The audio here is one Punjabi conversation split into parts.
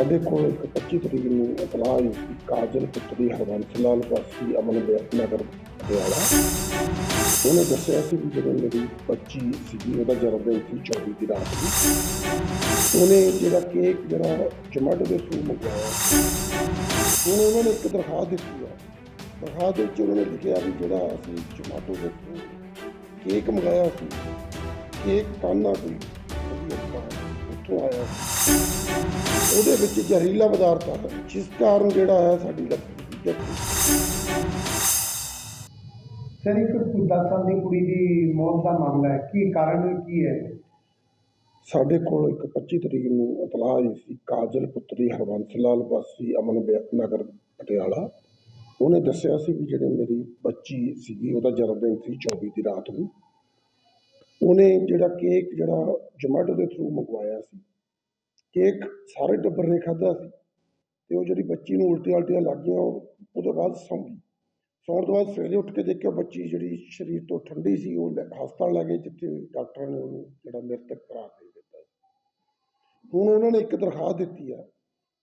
ਸਾਡੇ ਕੋਲ ਇੱਕ 25 ਤਰੀਕ ਨੂੰ ਇਤਲਾਹ ਆਈ ਸੀ, ਕਾਜਲ ਪੁੱਤਰੀ ਹਰਬੰਸ ਲਾਲ ਵਾਸੀ ਅਮਨ ਵਿਆਸ ਨਗਰ ਪਟਿਆਲਾ ਉਹਨੇ ਦੱਸਿਆ ਸੀ ਵੀ ਜਦੋਂ ਮੇਰੀ ਬੱਚੀ ਸੀਗੀ, ਉਹਦਾ ਜਨਮ ਦਿਨ ਸੀ 24 ਦੀ ਰਾਤ ਨੂੰ। ਉਹਨੇ ਜਿਹੜਾ ਕੇਕ ਜਿਹੜਾ ਜਮਾਟੋ ਦੇ ਥਰੂ ਮੰਗਵਾਇਆ ਹੁਣ ਉਹਨਾਂ ਨੇ ਇੱਕ ਦਰਖਾਸਤ ਦਿੱਤੀ ਹੈ ਦਰਖਾਸਤ ਵਿੱਚ ਉਹਨਾਂ ਨੇ ਲਿਖਿਆ ਵੀ ਜਿਹੜਾ ਅਸੀਂ ਜਮਾਟੋ ਦੇ ਥਰੂ ਕੇਕ ਮੰਗਾਇਆ ਸੀ, ਕੇਕ ਕਾਨਾ ਕੋਈ ਵਧੀਆ ਉੱਥੋਂ ਆਇਆ ਉਹਦੇ ਵਿੱਚ ਜ਼ਹਿਰੀਲਾ ਪਦਾਰਥ ਆ ਜਿਸ ਕਾਰਨ ਜਿਹੜਾ ਹੈ ਸਾਡੀ। ਸਰ ਇੱਕ 10 ਸਾਲ ਦੀ ਕੁੜੀ ਦੀ ਮੌਤ ਦਾ ਮਾਮਲਾ ਹੈ। ਕੀ ਕਾਰਨ ਕੀ ਹੈ? ਸਾਡੇ ਕੋਲ ਇੱਕ 25 ਤਰੀਕ ਨੂੰ ਇਤਲਾਹ ਆਈ ਸੀ ਕਾਜਲ ਪੁੱਤਰੀ ਹਰਬੰਸ ਲਾਲ ਵਾਸੀ ਅਮਨ ਨਗਰ ਪਟਿਆਲਾ। ਉਹਨੇ ਦੱਸਿਆ ਸੀ ਵੀ ਜਿਹੜੇ ਮੇਰੀ ਬੱਚੀ ਸੀਗੀ ਉਹਦਾ ਜਨਮ ਦਿਨ ਸੀ 24 ਦੀ ਰਾਤ ਨੂੰ। ਉਹਨੇ ਜਿਹੜਾ ਕੇਕ, ਜਿਹੜਾ ਜੋਮੈਟੋ ਦੇ ਥਰੂ ਮੰਗਵਾਇਆ ਸੀ, ਕੇਕ ਸਾਰੇ ਟੱਬਰ ਨੇ ਖਾਧਾ ਸੀ ਤੇ ਉਹ ਜਿਹੜੀ ਬੱਚੀ ਨੂੰ ਉਲਟੀਆਂ ਉਲਟੀਆਂ ਲੱਗ ਗਈਆਂ ਉਹਦੇ ਬਾਅਦ ਸੌਂ ਗਈ। ਸੌਣ ਤੋਂ ਬਾਅਦ ਸਵੇਰੇ ਉੱਠ ਕੇ ਦੇਖਿਆ ਬੱਚੀ ਜਿਹੜੀ ਸਰੀਰ ਤੋਂ ਠੰਡੀ ਸੀ, ਉਹ ਲੈ- ਹਸਪਤਾਲ ਲੈ ਗਏ, ਜਿੱਥੇ ਡਾਕਟਰਾਂ ਨੇ ਉਹਨੂੰ ਜਿਹੜਾ ਮ੍ਰਿਤਕ ਕਰਾਰ ਦੇ ਦਿੱਤਾ ਹੁਣ ਉਹਨਾਂ ਨੇ ਇੱਕ ਦਰਖਾਸਤ ਦਿੱਤੀ ਆ।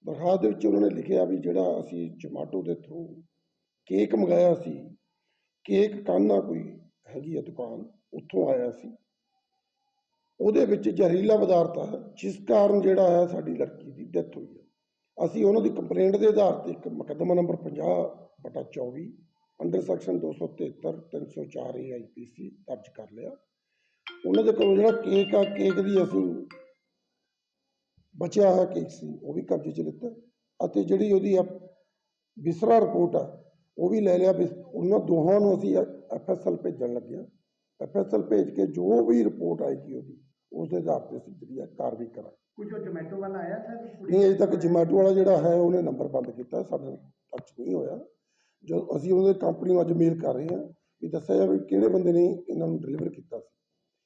ਦਰਖਾਸਤ ਦੇ ਵਿੱਚ ਉਹਨਾਂ ਨੇ ਲਿਖਿਆ ਵੀ ਜਿਹੜਾ ਅਸੀਂ ਜੋਮਾਟੋ ਦੇ ਥਰੂ ਕੇਕ ਮੰਗਾਇਆ ਸੀ, ਕੇਕ ਕਾਨਾ ਕੋਈ ਹੈਗੀ ਆ ਦੁਕਾਨ, ਉੱਥੋਂ ਆਇਆ ਸੀ। ਉਹਦੇ ਵਿੱਚ ਜ਼ਹਿਰੀਲਾ ਪਦਾਰਥ ਆ, ਜਿਸ ਕਾਰਨ ਜਿਹੜਾ ਹੈ ਸਾਡੀ ਲੜਕੀ ਦੀ ਡੈਥ ਹੋਈ ਹੈ ਅਸੀਂ ਉਹਨਾਂ ਦੀ ਕੰਪਲੇਂਟ ਦੇ ਆਧਾਰ ਤੇ ਇੱਕ ਮੁਕੱਦਮਾ ਨੰਬਰ 50 ਬਟਾ 24 ਅੰਡਰ ਸੈਕਸ਼ਨ 273 304 ਏ ਆਈਪੀਸੀ ਦਰਜ ਕਰ ਲਿਆ। ਉਹਨਾਂ ਦੇ ਕੋਲ ਜਿਹੜਾ ਕੇਕ ਆ, ਕੇਕ ਦੀ ਅਸੀਂ ਬਚਿਆ ਹੋਇਆ ਕੇਕ ਸੀ, ਉਹ ਵੀ ਕਬਜ਼ੇ 'ਚ ਲਿੱਤਾ। ਅਤੇ ਜਿਹੜੀ ਉਹਦੀ ਆ ਵਿਸਰਾ ਰਿਪੋਰਟ ਆ, ਉਹ ਵੀ ਲੈ ਲਿਆ। ਵਿਸ- ਉਹਨਾਂ ਦੋਹਾਂ ਨੂੰ ਅਸੀਂ ਐਫਐਸਐਲ ਭੇਜਣ ਲੱਗਿਆ ਐਫਐਸਐਲ ਭੇਜ ਕੇ ਜੋ ਵੀ ਰਿਪੋਰਟ ਆਏਗੀ ਉਹਦੀ ਉਸ ਦੇ ਆਧਾਰ ਤੇ ਅਸੀਂ ਜਿਹੜੀ ਆ ਕਾਰਵਾਈ ਕਰਾਂਗੇ। ਕੁਝ ਉਹ ਜੋਮੈਟੋ ਵਾਲਾ ਆਇਆ ਸਰ ਨਹੀਂ ਅਜੇ ਤੱਕ ਜੋਮੈਟੋ ਵਾਲਾ ਜਿਹੜਾ ਹੈ ਉਹਨੇ ਨੰਬਰ ਬੰਦ ਕੀਤਾ ਸਾਡੇ ਟੱਚ ਨਹੀਂ ਹੋਇਆ। ਜੋ ਅਸੀਂ ਉਹਦੇ ਕੰਪਨੀ ਨੂੰ ਅੱਜ ਮੇਲ ਕਰ ਰਹੇ ਹਾਂ ਵੀ ਦੱਸਿਆ ਜਾਵੇ ਕਿਹੜੇ ਬੰਦੇ ਨੇ ਇਹਨਾਂ ਨੂੰ ਡਿਲੀਵਰ ਕੀਤਾ ਸੀ।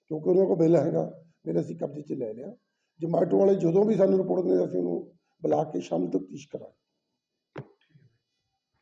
ਕਿਉਂਕਿ ਉਹਨਾਂ ਕੋਲ ਬਿੱਲ ਹੈਗਾ ਬਿੱਲ ਅਸੀਂ ਕਬਜ਼ੇ 'ਚ ਲੈ ਲਿਆ। ਜੋਮੈਟੋ ਵਾਲੇ ਜਦੋਂ ਵੀ ਸਾਨੂੰ ਰਿਪੋਰਟ ਦਿੰਦੇ ਅਸੀਂ ਉਹਨੂੰ ਬੁਲਾ ਕੇ ਸ਼ਾਮ ਤੱਕ ਤਫਤੀਸ਼ ਕਰਾਂਗੇ।